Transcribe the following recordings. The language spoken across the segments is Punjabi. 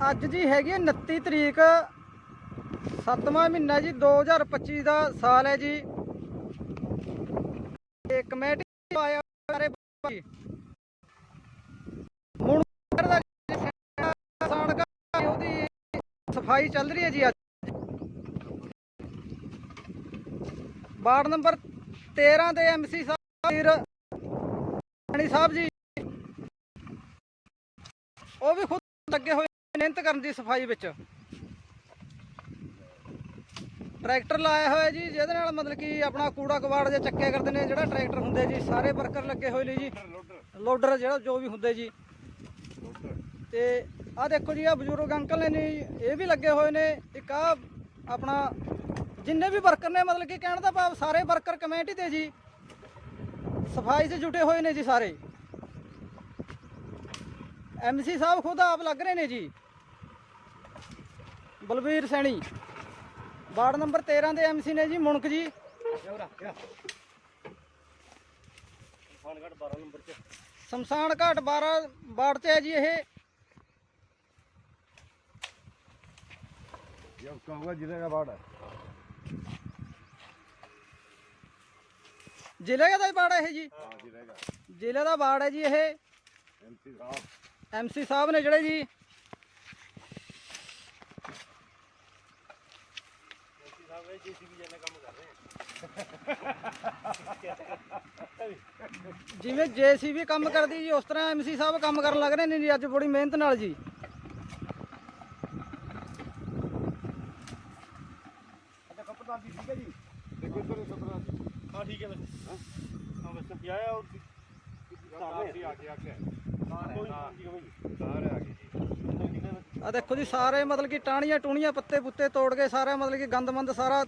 ਅੱਜ ਜੀ ਹੈਗੀ ਹੈ 29 ਤਰੀਕ 7ਵਾਂ ਮਹੀਨਾ ਜੀ 2025 ਦਾ ਸਾਲ ਹੈ ਜੀ। ਤੇ ਕਮੇਟੀ ਆਇਆ ਸਾਰੇ ਜੀ। ਮੁੰਡਾ ਦਾ ਕਿਸਾਨ ਉਹਦੀ ਸਫ਼ਾਈ ਚੱਲ ਰਹੀ ਹੈ ਜੀ ਅੱਜ। ਵਾਰਡ ਨੰਬਰ 13 ਦੇ ਐਮਸੀ ਸਾਹਿਬ ਵੀਰ ਸਾਹਿਬ ਜੀ। ਉਹ ਵੀ ਖੁਦ ਲੱਗੇ ਹੋਏ ਮਿਹਨਤ ਕਰਨ ਦੀ ਸਫ਼ਾਈ ਵਿੱਚ। ਟਰੈਕਟਰ ਲਾਇਆ ਹੋਇਆ ਜੀ, ਜਿਹਦੇ ਨਾਲ ਮਤਲਬ ਕਿ ਆਪਣਾ ਕੂੜਾ ਕਵਾੜ ਜੇ ਚੱਕੇ ਕਰਦੇ ਨੇ, ਜਿਹੜਾ ਟਰੈਕਟਰ ਹੁੰਦੇ ਜੀ, ਸਾਰੇ ਵਰਕਰ ਲੱਗੇ ਹੋਏ ਨੇ ਜੀ। ਲੋਡਰ ਜਿਹੜਾ, ਜੋ ਵੀ ਹੁੰਦੇ ਜੀ। ਤੇ ਆ ਦੇਖੋ ਜੀ ਆ ਬਜ਼ੁਰਗ ਅੰਕਲ ਨੇ ਜੀ, ਇਹ ਵੀ ਲੱਗੇ ਹੋਏ ਨੇ। ਇੱਕ ਆ ਆਪਣਾ ਜਿੰਨੇ ਵੀ ਵਰਕਰ ਨੇ, ਮਤਲਬ ਕਿ ਕਹਿਣ ਦਾ ਭਾਵ ਸਾਰੇ ਵਰਕਰ ਕਮੇਟੀ ਦੇ ਜੀ। ਸਫ਼ਾਈ 'ਚ ਜੁਟੇ ਹੋਏ ਨੇ ਜੀ ਸਾਰੇ। ਐਮਸੀ ਸਾਹਿਬ ਖੁਦ ਆਪ ਲੱਗ ਰਹੇ ਨੇ ਜੀ। ਬਲਬੀਰ ਸੈਣੀ। ਵਾਰਡ ਨੰਬਰ 13 ਦੇ ਐਮਸੀ ਨੇ ਜੀ ਮੁਣਕ ਜੀ। ਸ਼ਮਸ਼ਾਨਘਾਟ 12 ਨੰਬਰ 'ਚ ਸ਼ਮਸ਼ਾਨਘਾਟ 12 ਵਾਰਡ 'ਚ ਹੈ ਜੀ ਇਹ। ਯਾ ਕਹੂਗਾ ਜ਼ਿਲ੍ਹੇ ਦਾ ਵਾਰਡ ਹੈ ਜ਼ਿਲ੍ਹੇ ਦਾ ਹੀ ਵਾਰਡ ਹੈ ਇਹ ਜੀ। ਹਾਂ ਜ਼ਿਲ੍ਹੇ ਦਾ ਜ਼ਿਲ੍ਹੇ ਦਾ ਵਾਰਡ ਹੈ ਜੀ ਇਹ। ਐਮਸੀ ਸਾਹਿਬ। ਐਮਸੀ ਸਾਹਿਬ ਨੇ ਜਿਹੜੇ ਜੀ ਵੇ ਜੀਸੀਬੀ ਜਨ ਜਿਵੇਂ ਜੀਸੀਬੀ ਕੰਮ ਕਰਦੀ ਜੀ ਉਸ ਤਰ੍ਹਾਂ ਐਮਸੀ ਸਾਹਿਬ ਕੰਮ ਕਰਨ ਲੱਗ ਰਹੇ ਨੇ ਜੀ ਅੱਜ ਬੜੀ ਮਿਹਨਤ ਨਾਲ ਜੀ। ਅੱਛਾ ਠੀਕ ਹੈ ਦੇਖੋ ਤੇਰੇ ਕਪੜਾ ਹਾਂ ਠੀਕ ਹੈ ਬਸ ਹਾਂ? ਬਸ। ਆਇਆ ਉਹ ਆ ਗਿਆ ਆ ਗਿਆ ਕੋਈ ਠੀਕ ਹੈ ਆ ਦੇਖੋ ਜੀ, ਸਾਰੇ ਮਤਲਬ ਕਿ ਟਾਣੀਆਂ ਟੂਣੀਆਂ ਪੱਤੇ ਪੁੱਤੇ ਤੋੜ ਕੇ ਸਾਰਾ ਮਤਲਬ ਕਿ ਗੰਦਮੰਦ ਸਾਰਾ।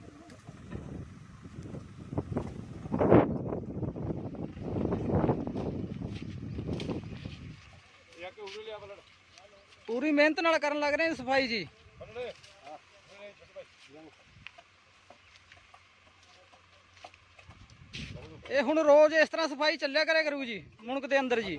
ਪੂਰੀ ਮਿਹਨਤ ਨਾਲ ਕਰਨ ਲੱਗ ਰਹੇ ਨੇ ਸਫ਼ਾਈ ਜੀ। ਇਹ ਹੁਣ ਰੋਜ਼ ਇਸ ਤਰ੍ਹਾਂ ਸਫ਼ਾਈ ਚੱਲਿਆ ਕਰਿਆ ਕਰੂ ਜੀ ਮੁਣਕ ਦੇ ਅੰਦਰ ਜੀ।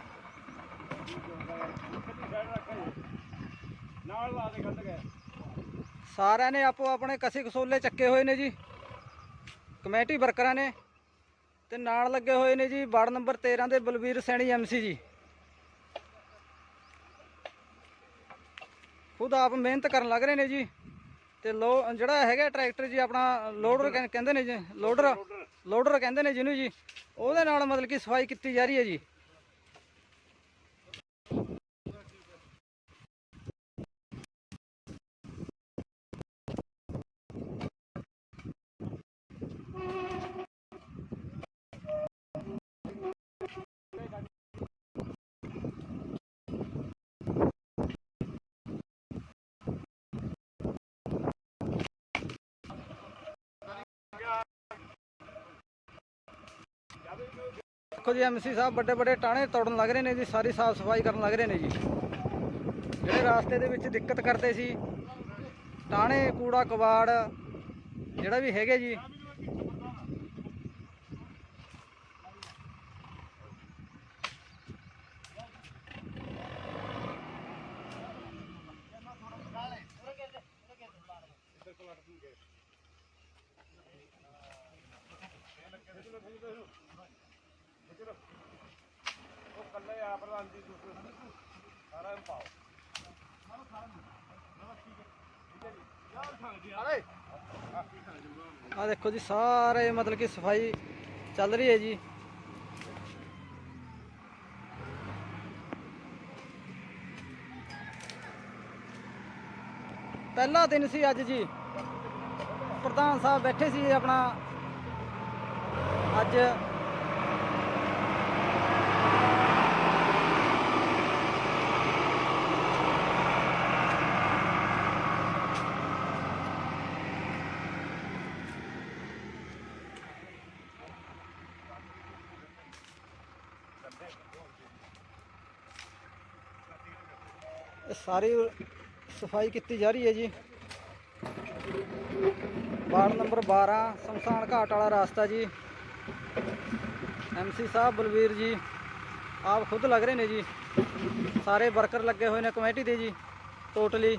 ਨਾਲ ਲਾ ਦੇ ਗੰਦ ਗਏ ਸਾਰਿਆਂ ਨੇ ਆਪੋ ਆਪਣੇ ਕਸੇ ਕਸੋਲੇ ਚੱਕੇ ਹੋਏ ਨੇ ਜੀ। ਕਮੇਟੀ ਵਰਕਰਾਂ ਨੇ ਤੇ ਨਾਲ ਲੱਗੇ ਹੋਏ ਨੇ ਜੀ ਵਾਰਡ ਨੰਬਰ 13 ਦੇ ਬਲਵੀਰ ਸੈਣੀ ਐਮਸੀ ਜੀ। ਖੁਦ ਆਪ ਮਿਹਨਤ ਕਰਨ ਲੱਗ ਰਹੇ ਨੇ ਜੀ ਤੇ ਲੋ ਜਿਹੜਾ ਹੈਗਾ ਟਰੈਕਟਰ ਜੀ ਆਪਣਾ ਲੋਡਰ ਕਹਿ- ਕਹਿੰਦੇ ਨੇ ਜੀ, ਲੋਡਰ ਲੋਡਰ ਕਹਿੰਦੇ ਨੇ ਜਿਹਨੂੰ ਜੀ, ਉਹਦੇ ਨਾਲ ਮਤਲਬ ਕਿ ਸਫ਼ਾਈ ਕੀਤੀ ਜਾ ਰਹੀ ਹੈ ਜੀ। ਦੇਖੋ ਜੀ ਐਮਸੀ ਸਾਹਿਬ ਵੱਡੇ ਵੱਡੇ ਟਾਣੇ ਤੋੜਨ ਲੱਗ ਰਹੇ ਨੇ ਜੀ, ਸਾਰੀ ਸਾਫ਼ ਸਫ਼ਾਈ ਕਰਨ ਲੱਗ ਰਹੇ ਨੇ ਜੀ। ਜਿਹੜੇ ਰਾਸਤੇ ਦੇ ਵਿੱਚ ਦਿੱਕਤ ਕਰਦੇ ਸੀ ਟਾਣੇ ਕੂੜਾ, ਕਬਾੜ, ਜਿਹੜਾ ਵੀ ਹੈਗੇ ਜੀ ਉਹ ਕੱਲੇ ਆ ਪ੍ਰਧਾਨ ਜੀ ਦੂਸਰੇ ਸਾਰਾ ਨੂੰ ਪਾਓ ਅਰੇ ਆ ਦੇਖੋ ਜੀ, ਸਾਰੇ ਮਤਲਬ ਕਿ ਸਫ਼ਾਈ ਚੱਲ ਰਹੀ ਹੈ ਜੀ। ਪਹਿਲਾ ਦਿਨ ਸੀ ਅੱਜ ਜੀ। ਪ੍ਰਧਾਨ ਸਾਹਿਬ ਬੈਠੇ ਸੀ ਆਪਣਾ। ਅੱਜ ਸਾਰੀ ਸਫ਼ਾਈ ਕੀਤੀ ਜਾ ਰਹੀ ਹੈ ਜੀ। ਵਾਰਡ ਨੰਬਰ 12 ਸ਼ਮਸ਼ਾਨ ਘਾਟ ਵਾਲਾ ਰਾਸਤਾ ਜੀ। ਐਮਸੀ ਸਾਹਿਬ ਬਲਵੀਰ ਜੀ। ਆਪ ਖੁਦ ਲੱਗ ਰਹੇ ਨੇ ਜੀ। ਸਾਰੇ ਵਰਕਰ ਲੱਗੇ ਹੋਏ ਨੇ ਕਮੇਟੀ ਦੇ ਜੀ, ਟੋਟਲੀ।